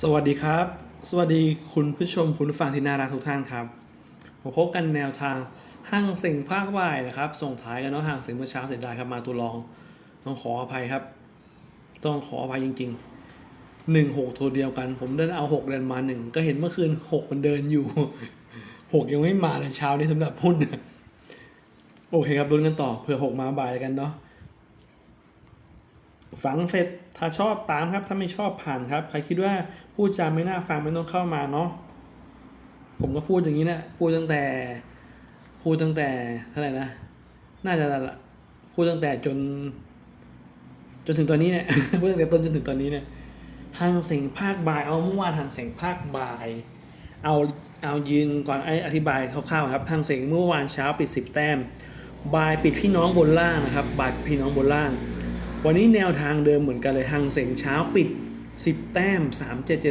สวัสดีครับ สวัสดีคุณผู้ชมคุณผู้ฟังที่น่ารักทุกท่านครับมาพบกันแนวทางห้างสิงภาคบ่ายนะครับ ส่งท้ายกันเนาะห้างสิงเมื่อเช้าเสียดายครับมาตัวรอง ต้องขออภัยครับ ต้องขออภัยจริงๆหนึ่งหกตัวเดียวกัน ผมเดินเอาหกเดินมาหนึ่งก็เห็นเมื่อคืนหกมันเดินอยู่หกยังไม่มาเลยเช้านี้สำหรับหุ้นโอเคครับลุ้นกันต่อเผื่อหกมาบ่ายกันเนาะ ฟังเสร็จถ้าชอบตามครับ ถ้าไม่ชอบผ่านครับ ใครคิดว่าพูดจาไม่น่าฟังไม่ต้องเข้ามาเนาะผมก็พูดอย่างนี้นะพูดตั้งแต่ พูดตั้งแต่เท่าไหร่นะ น่าจะละพูดตั้งแต่จน จนถึงตอนนี้เนี่ยพูดตั้งแต่ต้นจนถึงตอนนี้เนี่ยทางเสียงภาคบ่ายเอาเมื่อวานทางเสียงภาคบ่าย เอาเอายืนก่อนไออธิบายคร่าวๆครับทางเสียงเมื่อวานเช้าปิด10แต้มบ่ายปิดพี่น้องบนล่างนะครับบ่ายพี่น้องบนล่าง วันนี้แนวทางเดิมเหมือนกันเลยทางเสียงเช้าปิด 10 แต้ม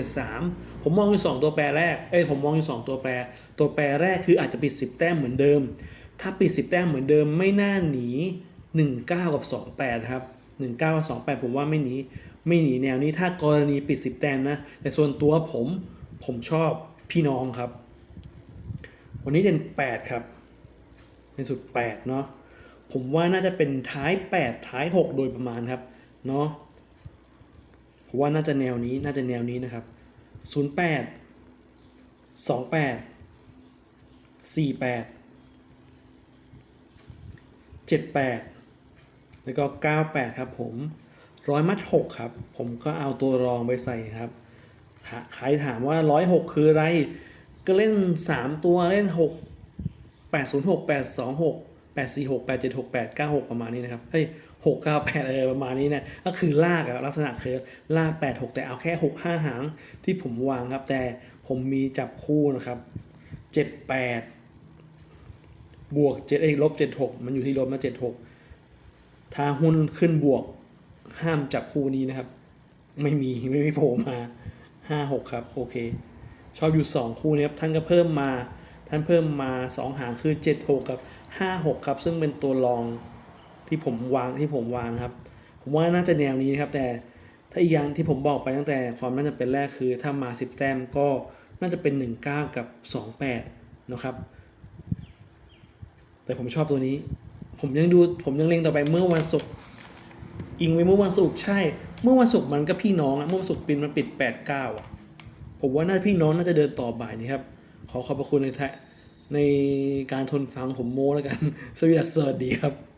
3773 ผมมองอยู่ 2 ตัวแปรแรก เอ้ยผมมองอยู่ 2 ตัวแปร ตัวแปรแรกคืออาจจะปิด 10 แต้มเหมือนเดิม ถ้าปิด 10 แต้มเหมือนเดิมไม่น่าหนี 19 กับ 28 ครับ 19 กับ 28 ผมว่าไม่หนี ไม่หนีแนวนี้ถ้ากรณีปิด 10 แต้มนะ แต่ส่วนตัวผมผมชอบพี่น้องครับ วันนี้เด่น 8 ครับ เป็นสุด 8 เนาะ ผมว่าน่าจะเป็นท้าย 8 ท้าย 6 โดยประมาณครับเนาะผมว่าน่าจะแนวนี้น่าจะแนวนี้นะครับ 08 28 48 78 แล้วก็ 98 ครับผมร้อยมัด6ครับ ผมก็เอาตัวรองไปใส่ครับใครถามว่า106คืออะไร ก็เล่น3ตัวเล่น 8 4 6 876 896 ประมาณนี้นะครับ เฮ้ย698เออประมาณนี้เนี่ยก็คือลากอะลักษณะคือลาก 86 แต่เอาแค่ 6 5 หางที่ผมวางครับ แต่ผมมีจับคู่นะครับ 78 บวก7เอ้ยลบ76 มันอยู่ที่ลบมา 76 ถ้าหุ้นขึ้นบวกห้ามจับคู่นี้นะครับ ไม่มีไม่มีโผล่มา 56 ครับ โอเค ชอบอยู่ 2 คู่นี้ครับท่านก็เพิ่มมา ท่านเพิ่มมา 2 หางคือ 76 กับ 56 ครับ ซึ่งเป็นตัวรองที่ผมวางที่ผมวางนะครับ ผมว่าน่าจะแนวนี้นะครับ แต่ถ้าอีกอย่างที่ผมบอกไปตั้งแต่ความน่าจะเป็นแรกคือ ถ้ามา 10 แต้มก็น่าจะเป็น 19 กับ 28 นะครับ แต่ผมชอบตัวนี้ ผมยังดูผมยังเล็งต่อไปเมื่อวันศุกร์อิงไปเมื่อวันศุกร์ใช่ เมื่อวันศุกร์มันก็พี่น้องอะเมื่อวันศุกร์ปินมันปิด 8 9อะผมว่าน่าพี่น้องน่าจะเดินต่อบ่ายนี้ครับ ขอขอบพระคุณในแทในการทนฟังผมโม้แล้วกัน สวัสดีสวัสดีครับ